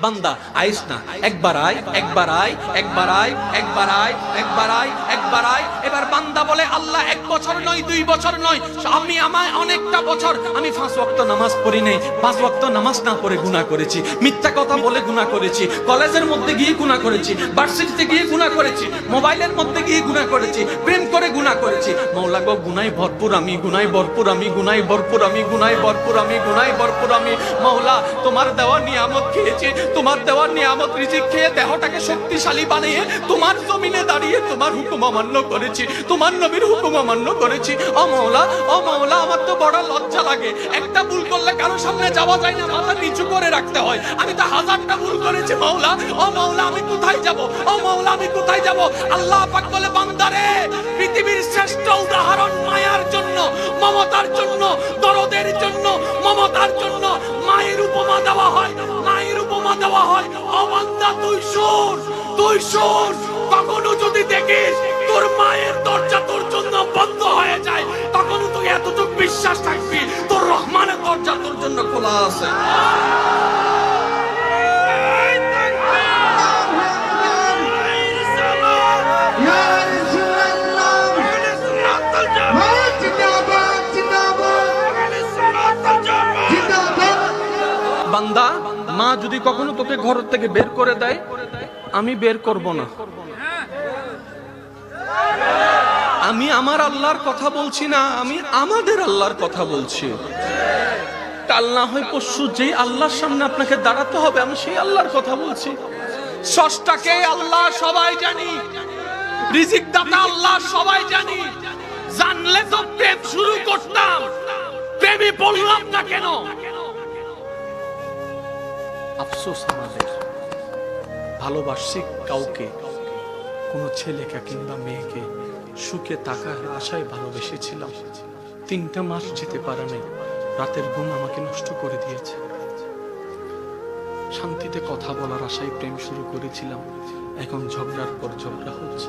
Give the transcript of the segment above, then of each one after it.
বান্দা, আইস না। একবার আয় একবার আয় একবার আয় একবার আয় একবার আয় একবার আয়। এবার বান্দা বলে, আল্লাহ, এক বছর নয়, দুই বছর নয়। আমি আমায় অনেকটা বছর, আমি পাঁচ ওয়াক্ত নামাজ পড়ি নাই। পাঁচ ওয়াক্ত নামাজ না পড়ে গুনাহ করেছি। মিথ্যা কথা বলে গুনাহ করেছি। কলেজের মধ্যে গিয়ে গুনাহ করেছি। ভার্সিটিতে গিয়ে গুনাহ করেছি। মোবাইলের মধ্যে গিয়ে গুনাহ করেছি। প্রেম করে গুনাহ করেছি। মৌলা গো গুনাই ভরপুর আমি গুনাই ভরপুর আমি গুনাই ভরপুর আমি গুনাই ভরপুর আমি গুনাই ভরপুর আমি। মৌলা, তোমার দেওয়া নিয়ামত খেয়েছি। তোমার দেওয়া নিয়ামত রিজিক খেয়ে দেহটাকে শক্তিশালী বানিয়ে তোমার জমিনে দাঁড়িয়ে তোমার হুকুম অমান্য করেছি। তোমার নবীর হুকুম অমান্য করেছি। ও মৌলা ও মৌলা আমার তো বড় লজ্জা লাগে। একটা ভুল করলে কারও সামনে যাওয়া যায় না, মাথা নিচু করে রাখতে হয়। আমি তো হাজারটা ভুল করেছি মৌলা ও মৌলা আমি কোথায় যাব? ও মৌলা আমি কোথায় যাব? আল্লাহ পাক বলে, বান্দারে, পৃথিবীর শ্রেষ্ঠ উদাহরণ মায়ার জন্য, মমতার জন্য, দরদের জন্য, মমতার জন্য মায়ের উপমা দেওয়া হয়। হয় অমান্দা তুই সুর তুই সুর। কখনো যদি দেখিস তোর মায়ের দরজা তোর জন্য বন্ধ হয়ে যায় তখন তুই এতটুকু বিশ্বাস থাকবি, তোর রহমানের দরজা তোর জন্য খোলা আছে। বান্দা মা যদি কখনো তোকে ঘর থেকে বের করে দেয়, আমি বের করব না। আমি আমার আল্লাহর কথা বলছি না, আমি আমাদের আল্লাহর কথা বলছি। না হয় পরশু যেই আল্লাহর সামনে আপনাকে দাঁড়াতে হবে, আমি সেই আল্লাহর কথা বলছি। ষষ্ঠাকে আল্লাহ সবাই জানি রিজিক দাতা আল্লাহ সবাই জানি। জানলে তো প্রেম শুরু করতাম, প্রেমে পড়লাম না কেন? আফসোস আমাদের। ভালোবাসছি কাউকে, কোনো ছেলেকে কিংবা মেয়েকে। সুখে তাকার আশায় ভালোবেসেছিলাম। তিনটা মাস যেতে পারা রাতের ঘুম আমাকে নষ্ট করে দিয়েছে। শান্তিতে কথা বলার আশায় প্রেম শুরু করেছিলাম। এখন ঝগড়ার পর ঝগড়া হচ্ছে।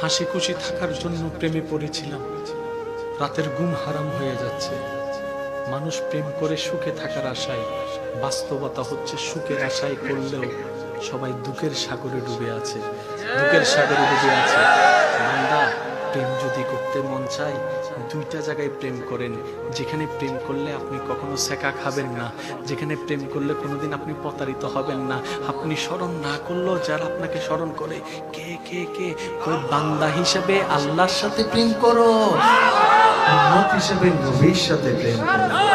হাসি খুশি থাকার জন্য প্রেমে পড়েছিলাম। রাতের ঘুম হারাম হয়ে যাচ্ছে। মানুষ প্রেম করে সুখে থাকার আশায় বাস্তবতা হচ্ছে সুখের আশায় করলেও সবাই দুঃখের সাগরে ডুবে আছে। দুঃখের সাগরে ডুবে আছে। বান্দা, প্রেম যদি করতে মন চায়, দুইটা জায়গায় প্রেম করেন। যেখানে প্রেম করলে আপনি কখনো সেকা খাবেন না। যেখানে প্রেম করলে কোনোদিন আপনি প্রতারিত হবেন না। আপনি স্মরণ না করলেও যারা আপনাকে স্মরণ করে, কে কে কে? কই বান্দা হিসেবে আল্লাহর সাথে প্রেম করো। হিসেবে নবীর সাথে প্রেম করো।